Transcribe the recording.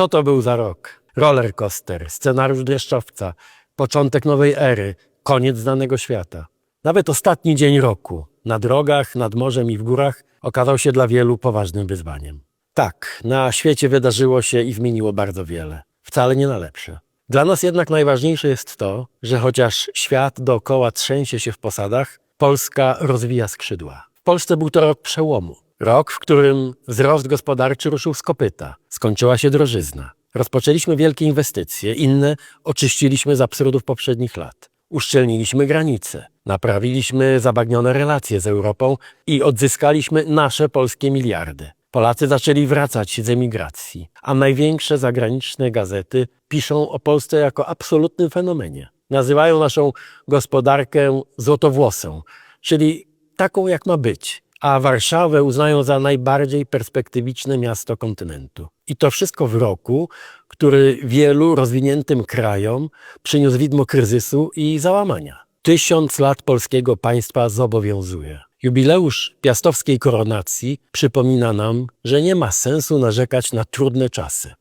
Co to był za rok? Roller coaster, scenariusz dreszczowca, początek nowej ery, koniec znanego świata. Nawet ostatni dzień roku, na drogach, nad morzem i w górach, okazał się dla wielu poważnym wyzwaniem. Tak, na świecie wydarzyło się i zmieniło bardzo wiele. Wcale nie na lepsze. Dla nas jednak najważniejsze jest to, że chociaż świat dookoła trzęsie się w posadach, Polska rozwija skrzydła. W Polsce był to rok przełomu. Rok, w którym wzrost gospodarczy ruszył z kopyta. Skończyła się drożyzna. Rozpoczęliśmy wielkie inwestycje, inne oczyściliśmy z absurdów poprzednich lat. Uszczelniliśmy granice, naprawiliśmy zabagnione relacje z Europą i odzyskaliśmy nasze polskie miliardy. Polacy zaczęli wracać z emigracji, a największe zagraniczne gazety piszą o Polsce jako absolutnym fenomenie. Nazywają naszą gospodarkę złotowłosą, czyli taką jak ma być, a Warszawę uznają za najbardziej perspektywiczne miasto kontynentu. I to wszystko w roku, który wielu rozwiniętym krajom przyniósł widmo kryzysu i załamania. Tysiąc lat polskiego państwa zobowiązuje. Jubileusz piastowskiej koronacji przypomina nam, że nie ma sensu narzekać na trudne czasy.